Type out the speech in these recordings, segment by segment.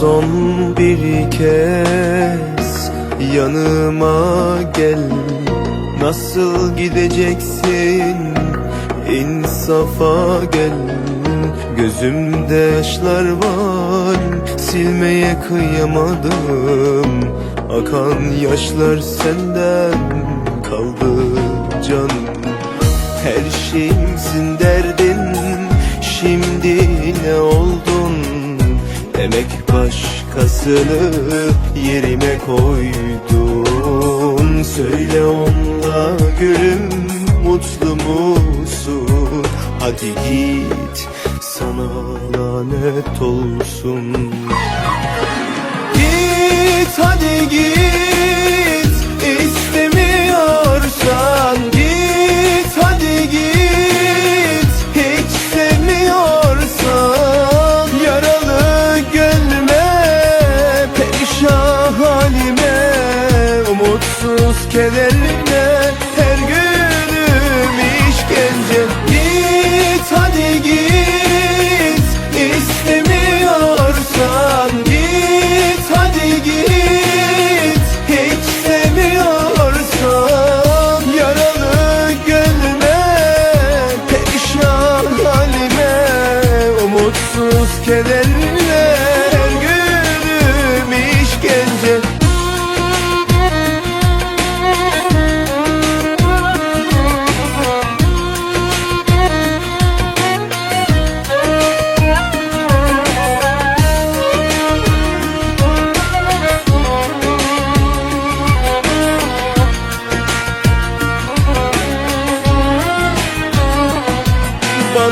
son bir kez yanıma gel. Nasıl gideceksin? İnsafa gel. Gözümde yaşlar var. Silmeye kıyamadım. Akan yaşlar senden kaldı canım. Her şeyimsin derdin başkasını yerime koydun. Söyle onunla gülüm mutlu musun? Hadi git sana lanet olsun. Git hadi git Kederline her günüm işkence. Git hadi git istemiyorsan Git hadi git. Hiç sevmiyorsan Yaralı gönlüme perişan halime Umutsuz kederine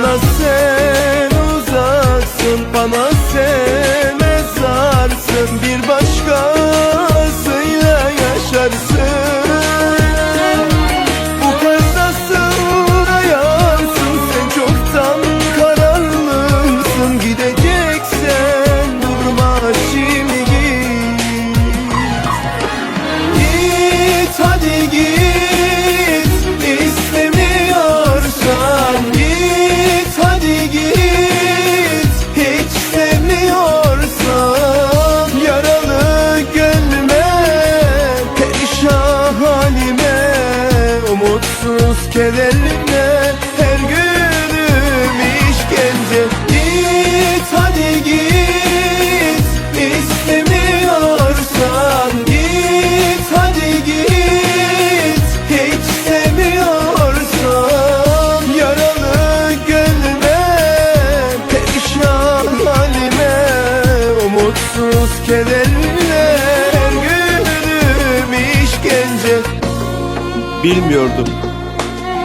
Bana sen uzaksın Bana sen mezarsın Bir başkasıyla Kederline her günüm işkence. Git hadi git istemiyorsan Git hadi git. Hiç sevmiyorsan Yaralı gönlüme perişan halime. Umutsuz kederine her günüm işkence. Bilmiyordum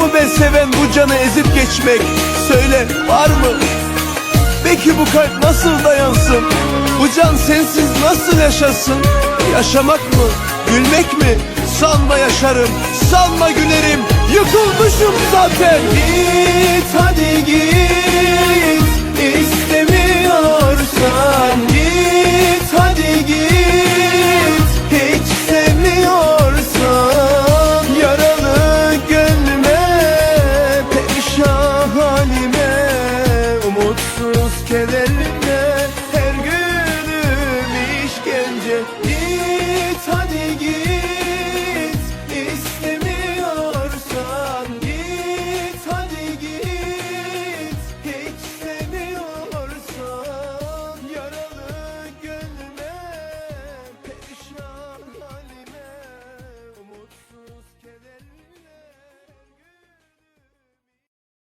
Mı be seven bu canı ezip geçmek? Söyle var mı? Peki bu kalp nasıl dayansın? Bu can sensiz nasıl yaşasın? Yaşamak mı? Gülmek mi? Sanma yaşarım, sanma gülerim Yıkılmışım zaten Git hadi git istemiyorsan mutsuz, kederli